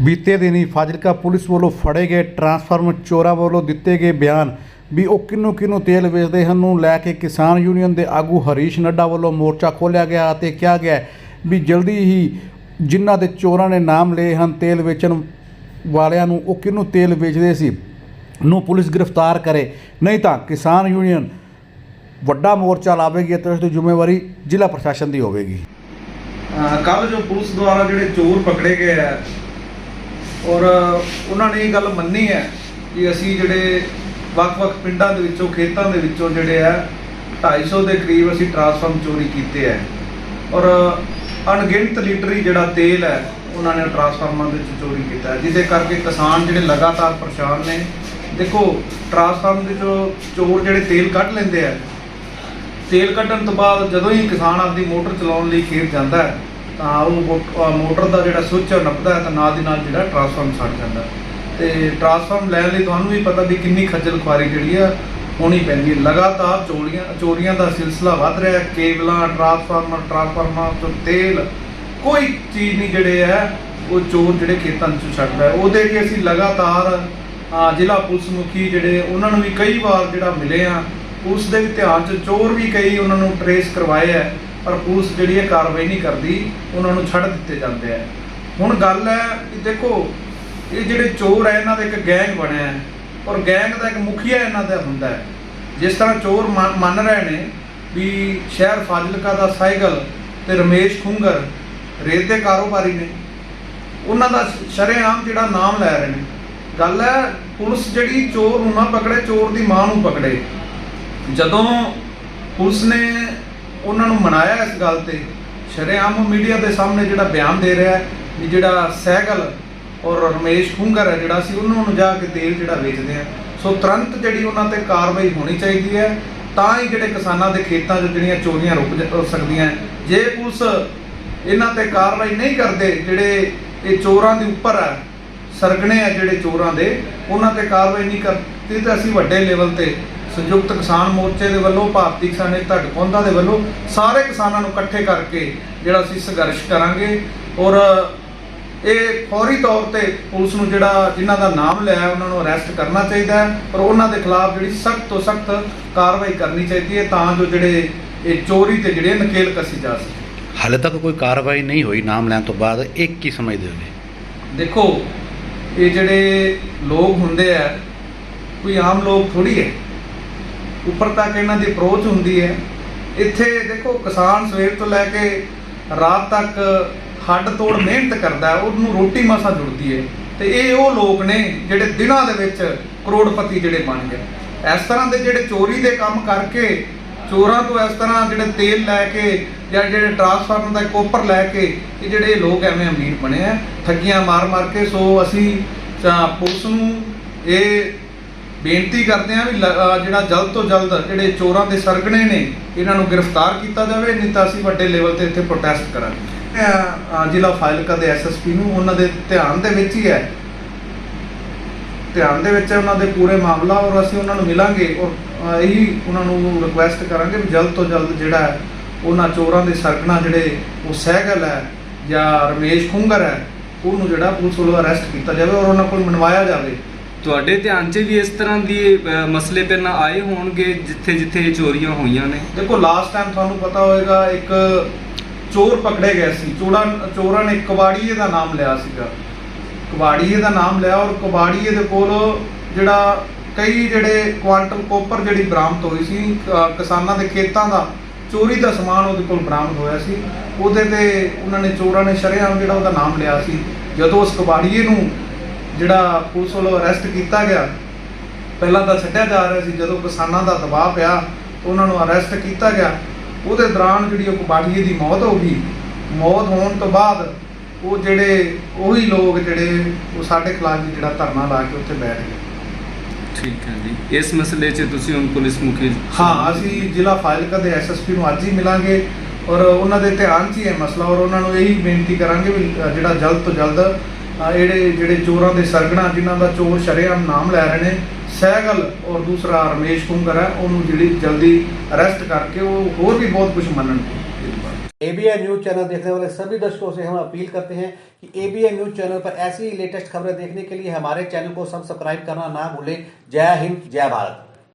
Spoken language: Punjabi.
ਬੀਤੇ ਦਿਨੀ ਫਾਜ਼ਿਲਕਾ ਪੁਲਿਸ ਵੱਲੋਂ ਫੜੇ ਗਏ ਟਰਾਂਸਫਾਰਮਰ ਚੋਰਾਂ ਵੱਲੋਂ ਦਿੱਤੇ ਗਏ ਬਿਆਨ ਵੀ ਉਹ ਕਿੰਨੂੰ ਕਿੰਨੂੰ ਤੇਲ ਵੇਚਦੇ ਹਨ ਨੂੰ ਲੈ ਕੇ ਕਿਸਾਨ ਯੂਨੀਅਨ ਦੇ ਆਗੂ ਹਰੀਸ਼ ਨੱਡਾ ਵੱਲੋਂ ਮੋਰਚਾ ਖੋਲ੍ਹਿਆ ਗਿਆ ਅਤੇ ਕਿਹਾ ਗਿਆ ਵੀ ਜਲਦੀ ਹੀ ਜਿਨ੍ਹਾਂ ਦੇ ਚੋਰਾਂ ਨੇ ਨਾਮ ਲਏ ਹਨ, ਤੇਲ ਵੇਚਣ ਵਾਲਿਆਂ ਨੂੰ ਉਹ ਕਿਹਨੂੰ ਤੇਲ ਵੇਚਦੇ ਸੀ ਨੂੰ ਪੁਲਿਸ ਗ੍ਰਿਫਤਾਰ ਕਰੇ। ਨਹੀਂ ਤਾਂ ਕਿਸਾਨ ਯੂਨੀਅਨ ਵੱਡਾ ਮੋਰਚਾ ਲਾਵੇਗੀ ਅਤੇ ਉਸ ਦੀ ਜ਼ਿੰਮੇਵਾਰੀ ਜ਼ਿਲ੍ਹਾ ਪ੍ਰਸ਼ਾਸਨ ਦੀ ਹੋਵੇਗੀ। ਕੱਲ ਜੋ ਪੁਲਿਸ ਦੁਆਰਾ ਜਿਹੜੇ ਚੋਰ ਪਕੜੇ ਗਏ ਆ ਔਰ ਉਹਨਾਂ ਨੇ ਇਹ ਗੱਲ ਮੰਨੀ ਹੈ ਕਿ ਅਸੀਂ ਜਿਹੜੇ ਵੱਖ-ਵੱਖ ਪਿੰਡਾਂ ਦੇ ਵਿੱਚੋਂ, ਖੇਤਾਂ ਦੇ ਵਿੱਚੋਂ ਜਿਹੜੇ ਆ 250 ਦੇ ਕਰੀਬ ਅਸੀਂ ਟਰਾਂਸਫਾਰਮ ਚੋਰੀ ਕੀਤੇ ਆ ਔਰ ਅਣਗਿਣਤ ਲੀਟਰ ਹੀ ਜਿਹੜਾ ਤੇਲ ਹੈ, ਉਹਨਾਂ ਨੇ ਟਰਾਂਸਫਾਰਮਰਾਂ ਦੇ ਵਿੱਚ ਚੋਰੀ ਕੀਤਾ ਜਿਹਦੇ ਕਰਕੇ ਕਿਸਾਨ ਜਿਹੜੇ ਲਗਾਤਾਰ ਪਰੇਸ਼ਾਨ ਨੇ। ਦੇਖੋ ਟਰਾਂਸਫਾਰਮ ਦੇ ਚੋਂ ਚੋਰ ਜਿਹੜੇ ਤੇਲ ਕੱਢ ਲੈਂਦੇ ਆ, ਤੇਲ ਕੱਢਣ ਤੋਂ ਬਾਅਦ ਜਦੋਂ ਹੀ ਕਿਸਾਨ ਆਪਦੀ ਮੋਟਰ ਚਲਾਉਣ ਲਈ ਖੇਤ ਜਾਂਦਾ ਹੈ ਤਾਂ ਉਹ ਮੋਟਰ ਦਾ ਜਿਹੜਾ ਸੁੱਚ ਨੱਪਦਾ ਹੈ ਤਾਂ ਨਾਲ ਦੀ ਨਾਲ ਜਿਹੜਾ ਟਰਾਂਸਫਾਰਮ ਸੜ ਜਾਂਦਾ ਹੈ। ਤੇ ਟਰਾਂਸਫਾਰਮ ਲੈਣ ਲਈ ਤੁਹਾਨੂੰ ਵੀ ਪਤਾ ਵੀ ਕਿੰਨੀ ਖੱਜਲ ਖੁਆਰੀ ਜਿਹੜੀ ਆ ਹੋਣੀ ਪੈਂਦੀ ਹੈ। ਲਗਾਤਾਰ ਚੋਰੀਆਂ ਚੋਰੀਆਂ ਦਾ ਸਿਲਸਿਲਾ ਵੱਧ ਰਿਹਾ ਹੈ। ਕੇਬਲਾਂ ਟਰਾਂਸਫਾਰਮਰ ਟਰਾਂਸਫਾਰਮਰ ਤੋਂ ਤੇਲ, ਕੋਈ ਚੀਜ਼ ਨਹੀਂ ਜਿਹੜੇ ਹੈ, ਉਹ ਚੋਰ ਜਿਹੜੇ ਖੇਤਾਂ ਵਿੱਚ ਛੱਡਦਾ ਉਹਦੇ ਲਈ ਅਸੀਂ ਲਗਾਤਾਰ ਜ਼ਿਲ੍ਹਾ ਪੁਲਿਸ ਮੁਖੀ ਜਿਹੜੇ, ਉਹਨਾਂ ਨੂੰ ਵੀ ਕਈ ਵਾਰ ਜਿਹੜਾ ਮਿਲੇ ਆ, ਉਸ ਦੇ ਵੀ ਧਿਆਨ 'ਚ ਚੋਰ ਵੀ ਕਈ ਉਹਨਾਂ ਨੂੰ ਟਰੇਸ ਕਰਵਾਏ ਆ ਪਰ ਪੁਲਿਸ ਜਿਹੜੀ ਇਹ ਕਾਰਵਾਈ ਨਹੀਂ ਕਰਦੀ, ਉਹਨਾਂ ਨੂੰ ਛੱਡ ਦਿੱਤੇ ਜਾਂਦੇ ਆ। ਹੁਣ ਗੱਲ ਹੈ ਕਿ ਦੇਖੋ, ਇਹ ਜਿਹੜੇ ਚੋਰ ਹੈ ਇਹਨਾਂ ਦਾ ਇੱਕ ਗੈਂਗ ਬਣਿਆ ਹੈ ਔਰ ਗੈਂਗ ਦਾ ਇੱਕ ਮੁਖੀਆ ਇਹਨਾਂ ਦਾ ਹੁੰਦਾ ਹੈ। ਜਿਸ ਤਰ੍ਹਾਂ ਚੋਰ ਮੰਨ ਮੰਨ ਰਹੇ ਨੇ ਵੀ ਸ਼ਹਿਰ ਫਾਜ਼ਿਲਕਾ ਦਾ ਸਾਈਕਲ ਤੇ ਰਮੇਸ਼ ਖੁੰਗਰ ਰੇਤ ਦੇ ਕਾਰੋਬਾਰੀ ਨੇ। ਉਹਨਾਂ ਦਾ ਸ਼ਰੇਆਮ ਜਿਹੜਾ ਨਾਮ ਲੈ ਰਹੇ ਨੇ। ਗੱਲ ਹੈ, ਪੁਲਿਸ ਜਿਹੜੀ ਚੋਰ ਨੂੰ ਨਾ ਪਕੜੇ, ਚੋਰ ਦੀ ਮਾਂ ਨੂੰ ਪਕੜੇ। ਜਦੋਂ ਪੁਲਿਸ ਨੇ ਉਹਨਾਂ ਨੂੰ ਮਨਾਇਆ ਇਸ ਗੱਲ ਤੇ। ਸ਼ਰੇਆਮ ਮੀਡੀਆ ਦੇ ਸਾਹਮਣੇ ਜਿਹੜਾ ਬਿਆਨ ਦੇ ਰਿਹਾ ਹੈ ਵੀ ਜਿਹੜਾ ਸਹਿਗਲ ਔਰ ਰਮੇਸ਼ ਖੁੰਗਰ ਹੈ, ਜਿਹੜਾ ਸੀ ਉਹਨਾਂ ਨੂੰ ਜਾ ਕੇ ਤੇਲ ਜਿਹੜਾ ਵੇਚਦੇ ਆ ਸੋ ਤੁਰੰਤ ਜਿਹੜੀ ਉਹਨਾਂ ਤੇ ਕਾਰਵਾਈ ਹੋਣੀ ਚਾਹੀਦੀ ਹੈ, ਤਾਂ ਹੀ ਜਿਹੜੇ ਕਿਸਾਨਾਂ ਦੇ ਖੇਤਾਂ 'ਚ ਜਿਹੜੀਆਂ ਚੋਰੀਆਂ ਰੁਕ ਸਕਦੀਆਂ ਜੇ ਪੁਲਿਸ ਇਹਨਾਂ ਤੇ ਕਾਰਵਾਈ ਨਹੀਂ ਕਰਦੇ, ਜਿਹੜੇ ਇਹ ਚੋਰਾਂ ਦੇ ਉੱਪਰ ਹੈ, ਸਰਗਣੇ ਆ ਜਿਹੜੇ ਚੋਰਾਂ ਦੇ, ਉਹਨਾਂ ਤੇ ਕਾਰਵਾਈ ਨਹੀਂ ਕਰਦੀ, ਤਾਂ ਅਸੀਂ ਵੱਡੇ ਲੈਵਲ ਤੇ ਸੰਯੁਕਤ ਕਿਸਾਨ ਮੋਰਚੇ ਦੇ ਵੱਲੋਂ ਭਾਰਤੀ ਕਿਸਾਨ ਏਕਤਾ ਢਕੌਂਦਾ ਦੇ ਵੱਲੋਂ ਸਾਰੇ ਕਿਸਾਨਾਂ ਨੂੰ ਇਕੱਠੇ ਕਰਕੇ ਜਿਹੜਾ ਅਸੀਂ ਸੰਘਰਸ਼ ਕਰਾਂਗੇ। ਔਰ ਇਹ ਫੌਰੀ ਤੌਰ ਤੇ ਪੁਲਿਸ ਨੂੰ ਜਿਹੜਾ ਜਿਨ੍ਹਾਂ ਦਾ ਨਾਮ ਲਿਆ ਉਹਨਾਂ ਨੂੰ ਅਰੈਸਟ ਕਰਨਾ ਚਾਹੀਦਾ ਹੈ। ਔਰ ਉਹਨਾਂ ਦੇ ਖਿਲਾਫ ਜਿਹੜੀ ਸਖਤ ਤੋਂ ਸਖਤ ਕਾਰਵਾਈ ਕਰਨੀ ਚਾਹੀਦੀ ਹੈ ਤਾਂ ਜੋ ਜਿਹੜੇ ਇਹ ਚੋਰੀ ਤੇ ਜਿਹੜੇ ਨਕੇਲ ਕਸੀ ਜਾ ਸਕੇ। ਹਾਲੇ ਤੱਕ ਕੋਈ ਕਾਰਵਾਈ ਨਹੀਂ ਹੋਈ ਨਾਮ ਲੈਣ ਤੋਂ ਬਾਅਦ ਇਹ ਕੀ ਸਮਝਦੇ ਹੋ ਦੇਖੋ ਇਹ ਜਿਹੜੇ ਲੋਕ ਹੁੰਦੇ ਆ ਕੋਈ ਆਮ ਲੋਕ ਥੋੜੀ ਹੈ। ਉੱਪਰ ਤੱਕ ਇਹਨਾਂ ਦੀ ਅਪਰੋਚ ਹੁੰਦੀ ਹੈ। ਇੱਥੇ ਦੇਖੋ, ਕਿਸਾਨ ਸਵੇਰ ਤੋਂ ਲੈ ਕੇ ਰਾਤ ਤੱਕ ਹੱਡ ਤੋੜ ਮਿਹਨਤ ਕਰਦਾ ਹੈ, ਉਹਨੂੰ ਰੋਟੀ ਮਾਸਾ ਜੁੜਦੀ ਹੈ। ਤੇ ਇਹ ਉਹ ਲੋਕ ਨੇ ਜਿਹੜੇ ਦਿਨਾਂ ਦੇ ਵਿੱਚ ਕਰੋੜਪਤੀ ਜਿਹੜੇ ਬਣ ਗਏ। ਇਸ ਤਰ੍ਹਾਂ ਦੇ ਜਿਹੜੇ ਚੋਰੀ ਦੇ ਕੰਮ ਕਰਕੇ ਚੋਰਾਂ ਤੋਂ ਇਸ ਤਰ੍ਹਾਂ ਜਿਹੜੇ ਤੇਲ ਲੈ ਕੇ ਜਾਂ ਜਿਹੜੇ ਟਰਾਂਸਫਾਰਮਰ ਦਾ ਕੋਪਰ ਲੈ ਕੇ ਇਹ ਜਿਹੜੇ ਲੋਕ ਐਵੇਂ ਅਮੀਰ ਬਣੇ ਆ, ਠੱਗੀਆਂ ਮਾਰ-ਮਾਰ ਕੇ ਸੋ ਅਸੀਂ ਪੁਲਿਸ ਨੂੰ ਇਹ ਬੇਨਤੀ ਕਰਦੇ ਆ ਵੀ ਲ- ਜਿਹੜਾ ਜਲਦ ਤੋਂ ਜਲਦ ਜਿਹੜੇ ਚੋਰਾਂ ਦੇ ਸਰਗਣੇ ਨੇ ਇਹਨਾਂ ਨੂੰ ਗ੍ਰਿਫਤਾਰ ਕੀਤਾ ਜਾਵੇ ਨਹੀਂ ਤਾਂ ਅਸੀਂ ਵੱਡੇ ਲੈਵਲ ਤੇ ਇੱਥੇ ਪ੍ਰੋਟੈਸਟ ਕਰਾਂਗੇ। ਇਹ, ਅਹ, ਜ਼ਿਲ੍ਹਾ ਫਾਜ਼ਿਲਕਾ ਦੇ ਐਸਐਸਪੀ ਨੂੰ ਉਹਨਾਂ ਦੇ ਧਿਆਨ ਦੇ ਵਿੱਚ ਹੀ ਹੈ। ਧਿਆਨ ਦੇ ਵਿੱਚ ਹੈ ਉਹਨਾਂ ਦੇ ਪੂਰੇ ਮਾਮਲਾ ਔਰ ਅਸੀਂ ਉਹਨਾਂ ਨੂੰ ਮਿਲਾਂਗੇ ਔਰ ਇਹੀ ਉਹਨਾਂ ਨੂੰ ਰਿਕੁਐਸਟ ਕਰਾਂਗੇ ਵੀ ਜਲਦ ਤੋਂ ਜਲਦ ਜਿਹੜਾ ਹੈ ਉਹਨਾਂ ਚੋਰਾਂ ਦੇ ਸਰਗਣਾ ਜਿਹੜੇ ਉਹ ਸਹਿਗਲ ਹੈ ਜਾਂ ਰਮੇਸ਼ ਖੁੰਗਰ ਹੈ ਉਹਨੂੰ ਜਿਹੜਾ ਪੁਲਿਸ ਵੱਲੋਂ ਅਰੈਸਟ ਕੀਤਾ ਜਾਵੇ ਔਰ ਉਹਨਾਂ ਕੋਲ ਮਨਵਾਇਆ ਜਾਵੇ। ਤੁਹਾਡੇ ਧਿਆਨ 'ਚ ਵੀ ਇਸ ਤਰ੍ਹਾਂ ਦੀ ਅ, ਮਸਲੇ ਪਹਿਲਾਂ ਆਏ ਹੋਣਗੇ ਜਿੱਥੇ ਜਿੱਥੇ ਇਹ ਚੋਰੀਆਂ ਹੋਈਆਂ ਨੇ? ਦੇਖੋ ਲਾਸਟ ਟਾਈਮ ਤੁਹਾਨੂੰ ਪਤਾ ਹੋਵੇਗਾ ਇੱਕ ਚੋਰ ਪਕੜੇ ਗਏ ਸੀ। ਚੋਰਾਂ ਚੋਰਾਂ ਨੇ ਕਬਾੜੀਏ ਦਾ ਨਾਮ ਲਿਆ ਸੀਗਾ। ਕਬਾੜੀਏ ਦਾ ਨਾਮ ਲਿਆ ਔਰ ਕਬਾੜੀਏ ਦੇ ਕੋਲ ਜਿਹੜਾ ਕਈ ਜਿਹੜੇ ਕੁਆਂਟਲ ਕੋਪਰ ਜਿਹੜੀ ਬਰਾਮਦ ਹੋਈ ਸੀ ਅ, ਕਿਸਾਨਾਂ ਦੇ ਖੇਤਾਂ ਦਾ ਚੋਰੀ ਦਾ ਸਮਾਨ ਉਹਦੇ ਕੋਲ ਬਰਾਮਦ ਹੋਇਆ ਸੀ। ਉਹਦੇ ਤੇ ਉਹਨਾਂ ਨੇ ਚੋਰਾਂ ਨੇ ਸ਼ਰੇਆਮ ਜਿਹੜਾ ਉਹਦਾ ਨਾਮ ਲਿਆ ਸੀ। ਜਦੋਂ ਉਸ ਕਬਾੜੀਏ ਨੂੰ ਜਿਹੜਾ ਪੁਲਿਸ ਵੱਲੋਂ ਅਰੈਸਟ ਕੀਤਾ ਗਿਆ ਪਹਿਲਾਂ ਤਾਂ ਛੱਡਿਆ ਜਾ ਰਿਹਾ ਸੀ ਜਦੋਂ ਕਿਸਾਨਾਂ ਦਾ ਦਬਾਅ ਪਿਆ ਉਹਨਾਂ ਨੂੰ ਅਰੈਸਟ ਕੀਤਾ ਗਿਆ। ਉਹਦੇ ਦੌਰਾਨ ਜਿਹੜੀ ਉਹ ਕਬਾੜੀਏ ਦੀ ਮੌਤ ਹੋ ਗਈ। ਮੌਤ ਹੋਣ ਤੋਂ ਬਾਅਦ ਉਹ ਜਿਹੜੇ ਉਹੀ ਲੋਕ ਜਿਹੜੇ ਉਹ ਸਾਡੇ ਖਿਲਾਫ ਜਿਹੜਾ ਧਰਨਾ ਲਾ ਕੇ ਉੱਥੇ ਬੈਠ ਗਏ। ਠੀਕ ਹੈ ਜੀ। ਇਸ ਮਸਲੇ 'ਚ ਤੁਸੀਂ ਹੁਣ ਪੁਲਿਸ ਮੁਖੀ ਹਾਂ ਅਸੀਂ ਜ਼ਿਲ੍ਹਾ ਫਾਜ਼ਿਲਕਾ ਦੇ ਐਸਐਸਪੀ ਨੂੰ ਅੱਜ ਹੀ ਮਿਲਾਂਗੇ ਔਰ ਉਹਨਾਂ ਦੇ ਧਿਆਨ 'ਚ ਹੀ ਹੈ ਮਸਲਾ ਔਰ ਉਹਨਾਂ ਨੂੰ ਇਹੀ ਬੇਨਤੀ ਕਰਾਂਗੇ ਵੀ ਜਿਹੜਾ ਜਲਦ ਤੋਂ ਜਲਦ ਜਿਹੜੇ ਜਿਹੜੇ ਚੋਰਾਂ ਦੇ ਸਰਗਣਾ ਜਿਨ੍ਹਾਂ ਦਾ ਚੋਰ ਸ਼ਰੇਆਮ ਨਾਮ ਲੈ ਰਹੇ ਨੇ ਸਹਿਗਲ ਔਰ ਦੂਸਰਾ ਰਮੇਸ਼ ਕੁੰਗਰ ਹੈ ਉਹਨੂੰ ਜਿਹੜੀ ਜਲਦੀ ਅਰੈਸਟ ਕਰਕੇ ਉਹ ਹੋਰ ਵੀ ਬਹੁਤ ਕੁਝ ਮੰਨਣ एबीएन न्यूज चैनल देखने वाले सभी दर्शकों से हम अपील करते हैं कि एबीएन न्यूज चैनल पर ऐसी ही लेटेस्ट खबरें देखने के लिए हमारे चैनल को सब्सक्राइब करना ना भूलें जय हिंद जय भारत